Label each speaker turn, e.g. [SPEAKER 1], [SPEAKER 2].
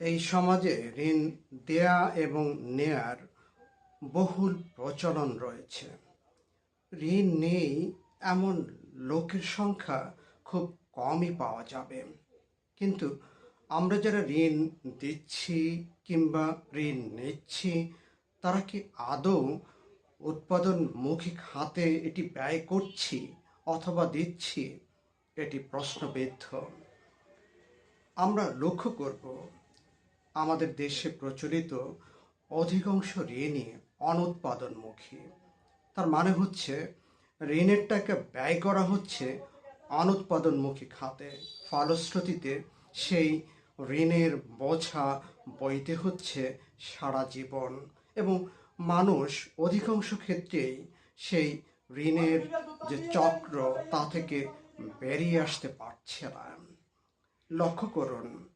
[SPEAKER 1] এই সমাজে ঋণ দেয়া এবং নেয়ার বহুল প্রচলন রয়েছে। ঋণ নেই এমন লোকের সংখ্যা খুব কমই পাওয়া যাবে। কিন্তু আমরা যারা ঋণ দিচ্ছি কিংবা ঋণ নিচ্ছি, তারা কি আদৌ উৎপাদনমুখী খাতে এটি ব্যয় করছি অথবা দিচ্ছি? এটি প্রশ্নবিদ্ধ। আমরা লক্ষ্য করব আমাদের দেশে প্রচলিত অধিকাংশ ঋণই অনুৎপাদনমুখী। তার মানে হচ্ছে ঋণের টাকা ব্যয় করা হচ্ছে অনুৎপাদনমুখী খাতে। ফলশ্রুতিতে সেই ঋণের বোঝা বইতে হচ্ছে সারা জীবন এবং মানুষ অধিকাংশ ক্ষেত্রেই সেই ঋণের যে চক্র তা থেকে বেরিয়ে আসতে পারছে না। লক্ষ্য করুন